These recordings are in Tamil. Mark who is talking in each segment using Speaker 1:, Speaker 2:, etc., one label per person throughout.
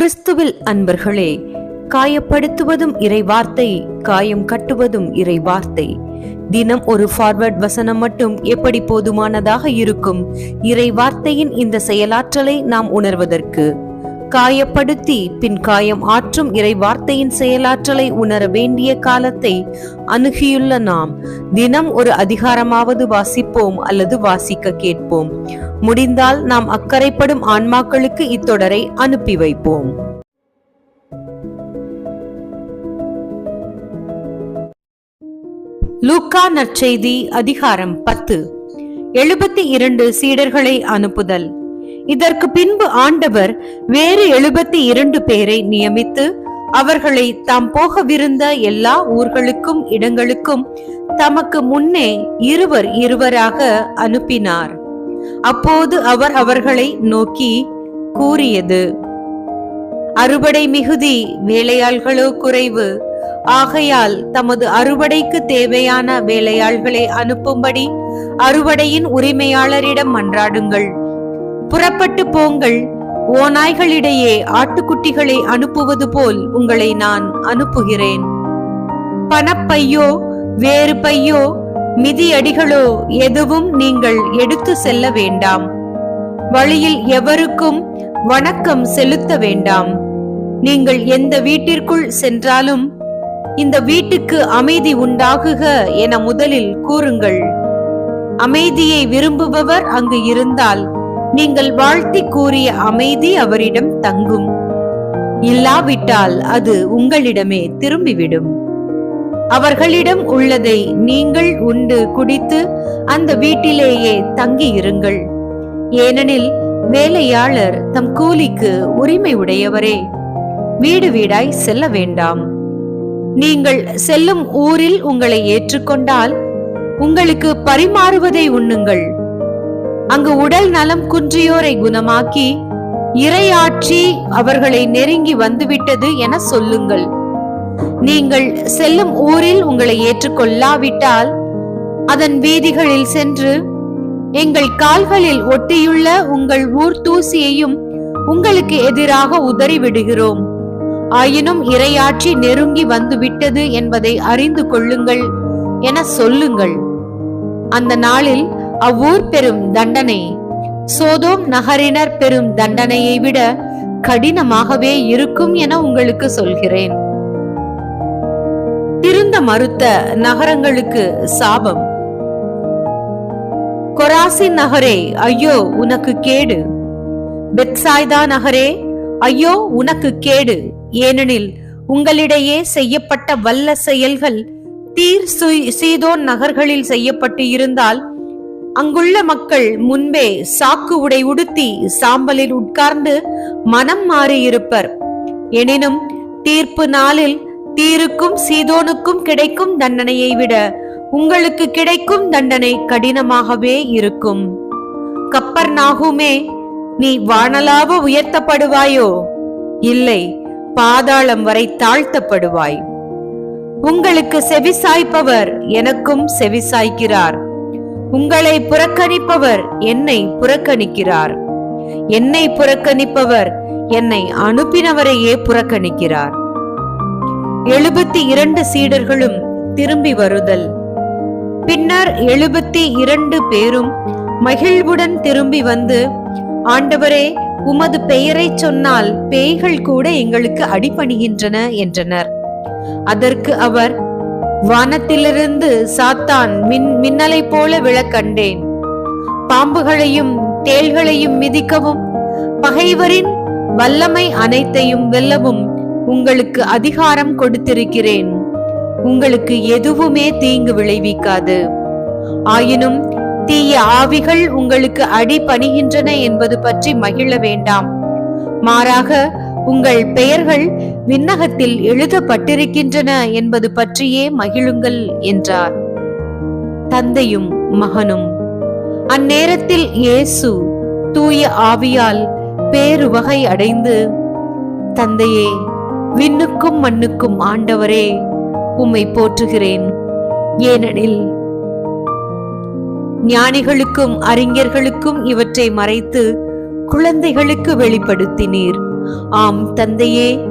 Speaker 1: கிறிஸ்துவில் அன்பர்களே காயப்படுத்துவதும் இறை வார்த்தை காயம் கட்டுவதும் இறை வார்த்தை தினம் ஒரு ஃபார்வர்ட் வசனம் மட்டும் எப்படி போதுமானதாக இருக்கும்? இறை வார்த்தையின் இந்த செயலாற்றலை நாம் உணர்வதற்கு. காயப்படுத்தி பின் காயம் ஆற்றும் இறை வார்த்தையின் செயலாற்றலை உணர வேண்டிய காலத்தை அணுகியுள்ள நாம். தினம் ஒரு அதிகாரமாவது வாசிப்போம் அல்லது வாசிக்க கேட்போம். முடிந்தால் நாம் அக்கறைப்படும் ஆன்மாக்களுக்கு இத்தொடரை அனுப்பி வைப்போம். லூக்கா நற்செய்தி அதிகாரம் பத்து. எழுபத்தி இரண்டு சீடர்களை அனுப்புதல். இதற்கு பின்பு ஆண்டவர் வேறு எழுபத்தி இரண்டு பேரை நியமித்து அவர்களை தாம் போகவிருந்த எல்லா ஊர்களுக்கும் இடங்களுக்கும் தமக்கு முன்னே இருவர் இருவராக அனுப்பினார். அப்போது அவர் அவர்களை நோக்கி கூறியது அறுவடை மிகுதி வேலையாள்களோ குறைவு. ஆகையால் தமது அறுவடைக்கு தேவையான வேலையாள்களை அனுப்பும்படி அறுவடையின் உரிமையாளரிடம் மன்றாடுங்கள். புறப்பட்டு போங்கள். ஓநாய்களிடையே ஆட்டுக்குட்டிகளை அனுப்புவது போல் உங்களை நான் அனுப்புகிறேன். பணப்பையோ வேறு பையோ மிதியடிகளோ எதுவும் நீங்கள் எடுத்து செல்ல வேண்டாம். வழியில் எவருக்கும் வணக்கம் செலுத்த வேண்டாம். நீங்கள் எந்த வீட்டிற்குள் சென்றாலும் இந்த வீட்டுக்கு அமைதி உண்டாகுக என முதலில் கூறுங்கள். அமைதியை விரும்புபவர் அங்கு இருந்தால் நீங்கள் வாழ்த்தி கூறிய அமைதி அவரிடம் தங்கும். இல்லாவிட்டால் அது உங்களிடமே திரும்பிவிடும். அவர்களிடம் உள்ளதை நீங்கள் உண்டு குடித்து அந்த வீட்டிலேயே தங்கி இருங்கள் ஏனெனில் வேலையாளர் தம் கூலிக்கு உரிமை உடையவரே வீடு வீடாய் செல்ல வேண்டாம். நீங்கள் செல்லும் ஊரில் உங்களை ஏற்றுக்கொண்டால் உங்களுக்கு பரிமாறுவதை உண்ணுங்கள். அங்கு உடல் நலம் குன்றியோரை குணமாக்கி இரையாற்றி அவர்களை நெருங்கி வந்துவிட்டது என சொல்லுங்கள். நீங்கள் செல்லும் ஊரில் உங்களை ஏற்றுக்கொள்ளாவிட்டால் அதன் வீதிகளில் சென்று எங்கள் கால்களில் ஒட்டியுள்ள உங்கள் ஊர் தூசியையும் உங்களுக்கு எதிராக உதறி விடுகிறோம் ஆயினும் இரையாற்றி நெருங்கி வந்துவிட்டது என்பதை அறிந்து கொள்ளுங்கள் என சொல்லுங்கள். அந்த நாளில் அவ்வூர் பெரும் தண்டனை. சோதோம் நகரினர் பெரும் தண்டனையை விட கடினமாகவே இருக்கும் என உங்களுக்கு சொல்கிறேன். திருந்த மறுத்த நகரங்களுக்கு சாபம். கொராசின் நகரே ஐயோ உனக்கு கேடு. பெட்சாய்தா நகரே ஐயோ உனக்கு கேடு. ஏனெனில் உங்களிடையே செய்யப்பட்ட வல்ல செயல்கள் தீர் சீதோன் நகர்களில் செய்யப்பட்டு இருந்தால் அங்குள்ள மக்கள் முன்பே சாக்கு உடை உடுத்தி சாம்பலில் உட்கார்ந்து மனம் மாறியிருப்பர். எனினும் தீர்ப்பு நாளில் தீருக்கும் சீதோனுக்கும் கிடைக்கும் தண்டனையை விட உங்களுக்கு கிடைக்கும் தண்டனை கடினமாகவே இருக்கும். கப்பர் நாகுமே நீ வானலாவ உயர்த்தப்படுவாயோ? இல்லை பாதாளம் வரை தாழ்த்தப்படுவாய். உங்களுக்கு செவிசாய்ப்பவர் எனக்கும் செவிசாய்க்கிறார். உங்களை புறக்கணிப்பவர் என்னை புறக்கணிக்கிறார். என்னை புறக்கணிப்பவர் என்னை அனுப்பினவரையே புறக்கணிக்கிறார். எழுபத்தி இரண்டு சீடர்களும் திரும்பி வருதல். பின்னர் எழுபத்தி இரண்டு பேரும் மகிழ்வுடன் திரும்பி வந்து ஆண்டவரே உமது பெயரை சொன்னால் பேய்கள் கூட எங்களுக்கு அடிபணிகின்றன என்றனர். அதற்கு அவர் வானத்திலிருந்து சாத்தான் மின் மின்னலை போல விழக் கண்டேன் பாம்புகளையும் தேள்களையும் மிதிக்கவும் பகைவரின் வல்லமை அனைத்தையும் வெல்லவும் உங்களுக்கு அதிகாரம் கொடுத்திருக்கிறேன். உங்களுக்கு எதுவுமே தீங்கு விளைவிக்காது. ஆயினும் தீய ஆவிகள் உங்களுக்கு அடி பணிகின்றன என்பது பற்றி மகிழ வேண்டாம். மாறாக உங்கள் பெயர்கள் விண்ணகத்தில் எழுதப்பட்டிருக்கின்றன என்பது பற்றியே மகிழுங்கள் என்றார். தந்தையும் மகனும். அந்நேரத்தில் இயேசு தூய ஆவியால் பேருவகை அடைந்து தந்தையே விண்ணுக்கும் மண்ணுக்கும் ஆண்டவரே உம்மை போற்றுகிறேன். ஏனெனில் ஞானிகளுக்கும் அறிஞர்களுக்கும் இவற்றை மறைத்து குழந்தைகளுக்கு வெளிப்படுத்தினீர். ஆம் தந்தையே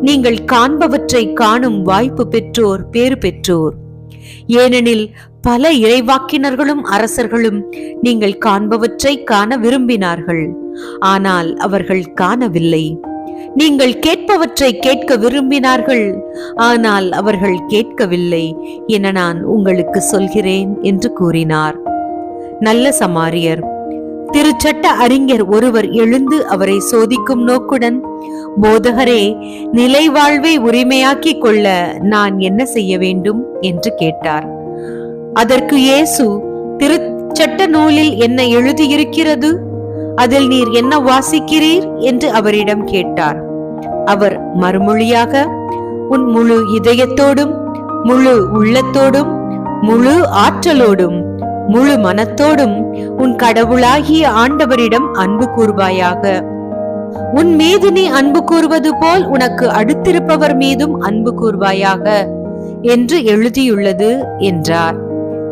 Speaker 1: நீங்கள் காண்பவற்றை காணும் வாய்ப்பு பெற்றோர் பேறு பெற்றோர். ஏனெனில் பல இறைவாக்கினர்களும் அரசர்களும் நீங்கள் காண்பவற்றை காண விரும்பினார்கள். ஆனால் அவர்கள் காணவில்லை. நீங்கள் கேட்பவற்றை கேட்க விரும்பினார்கள். ஆனால் அவர்கள் கேட்கவில்லை என நான் உங்களுக்கு சொல்கிறேன் என்று கூறினார். நல்ல சமாரியர். திருச்சட்ட அறிஞர் ஒருவர் எழுந்து அவரை சோதிக்கும் நோக்குடன் போதகரே நிலை வாழ்வை உரிமையாக்கிக் கொள்ள நான் என்ன செய்ய வேண்டும்? என்று கேட்டார். அதற்கு இயேசு திருச்சட்ட நூலில் என்ன எழுதியிருக்கிறது? அதில் நீர் என்ன வாசிக்கிறீர்? என்று அவரிடம் கேட்டார். அவர் மறுமொழியாக உன் முழு இதயத்தோடும் முழு உள்ளத்தோடும் முழு ஆற்றலோடும் முழு மனத்தோடும் உன் கடவுளாகிய ஆண்டவரிடம் அன்பு கூறுவாயாக. உன் மீது நீ அன்பு கூறுவது போல் உனக்கு அடுத்திருப்பவர் மீதும் அன்பு கூறுவாயாக என்று எழுதியுள்ளது என்றார்.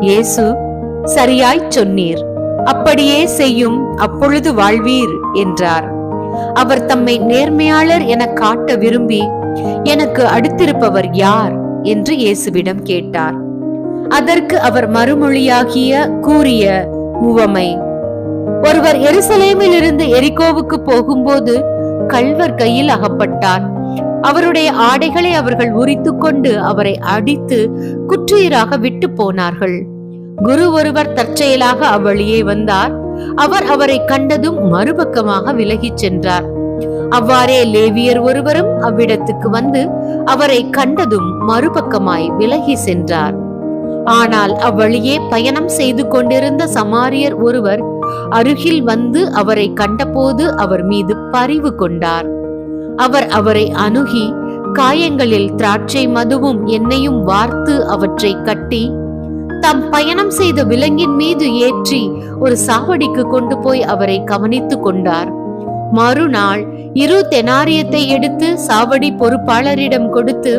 Speaker 1: இயேசு சரியாய்ச் சொன்னீர். அப்படியே செய்யும் அப்பொழுது வாழ்வீர் என்றார். அவர் தம்மை நேர்மையாளர் என காட்ட விரும்பி எனக்கு அடுத்திருப்பவர் யார்? என்று இயேசுவிடம் கேட்டார். அதற்கு அவர் மறுமொழியாகிய கூறிய உவமை ஒருவர் எருசலேமில் இருந்து எரிகோவுக்கு போகும்போது கள்வர் கையில் அகப்பட்டார் அவருடைய ஆடைகளை அவர்கள் உரித்து கொண்டு அவரை அடித்து குற்றுயிராக விட்டு போனார்கள். குரு ஒருவர் தற்செயலாக அவ்வழியே வந்தார். அவர் அவரை கண்டதும் மறுபக்கமாக விலகிச் சென்றார். அவ்வாறே லேவியர் ஒருவரும் அவ்விடத்துக்கு வந்து அவரை கண்டதும் மறுபக்கமாய் விலகி சென்றார். ஆனால் அவ்வழியே பயணம் செய்து கொண்டிருந்த சமாரியர் ஒருவர் அருகில் வந்து அவரை கண்டபோது அவர் மீது பரிவு கொண்டார். அவர் அவரை அணுகி காயங்களில் திராட்சை மதுவும் எண்ணெயும் வார்த்து அவற்றை கட்டி தம் பயணம் செய்த விலங்கின் மீது ஏற்றி ஒரு சாவடிக்கு கொண்டு போய் அவரை கவனித்துக் கொண்டார். மறுநாள் இரு தெனாரியத்தை எடுத்து சாவடி பொறுப்பாளரிடம் கொடுத்து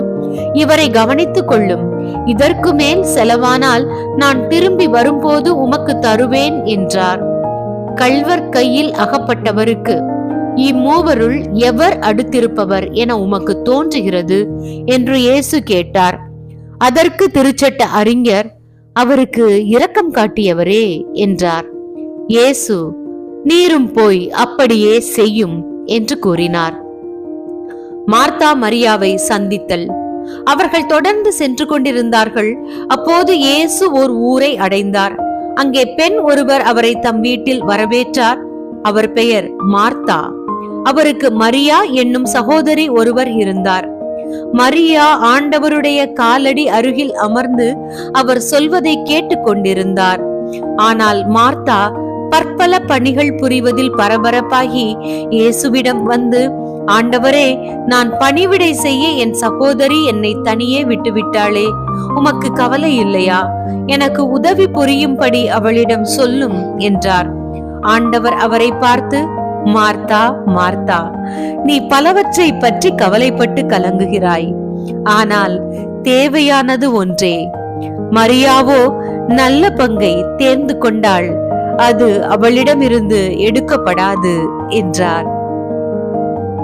Speaker 1: இவரை கவனித்துக் கொள்ளும். இதற்கு மேல் செலவானால் நான் திரும்பி வரும்போது உமக்கு தருவேன் என்றார். கள்வர் கையில் அகப்பட்டவருக்கு இம்மூவருள் எவர் அடுத்திருப்பவர் என உமக்கு தோன்றுகிறது என்று இயேசு கேட்டார். அதற்கு திருச்சட்ட அறிஞர் அவருக்கு இரக்கம் காட்டியவரே என்றார். இயேசு நீரும் போய் அப்படியே செய்யும் என்று கூறினார். மார்த்தா மரியாவை சந்தித்தல். அவர்கள் தொடர்ந்து சென்று கொண்டிருந்தார்கள். அப்போது இயேசு ஓர் ஊரை அடைந்தார். அங்கே பெண் ஒருவர் அவரை தம் வீட்டில் வரவேற்றார். அவர் பெயர் மார்த்தா. அவருக்கு மரியா என்னும் சகோதரி ஒருவர் இருந்தார். மரியா ஆண்டவருடைய காலடி அருகில் அமர்ந்து அவர் சொல்வதை கேட்டுக்கொண்டிருந்தார் ஆனால் மார்த்தா பற்பல பணிகள் புரிவதில் பரபரப்பாகி இயேசுவிடம் வந்து ஆண்டவரே நான் பணிவிடை செய்ய என் சகோதரி என்னை தனியே விட்டுவிட்டாளே. உமக்கு கவலை இல்லையா? எனக்கு உதவி புரியும்படி அவளிடம் சொல்லும் என்றார். ஆண்டவர் அவரை பார்த்து மார்த்தா மார்த்தா நீ பலவற்றை பற்றி கவலைப்பட்டு கலங்குகிறாய். ஆனால் தேவையானது ஒன்றே. மரியாவோ நல்ல பங்கை தேர்ந்து கொண்டாள். அது அவளிடமிருந்து எடுக்கப்படாது என்றார்.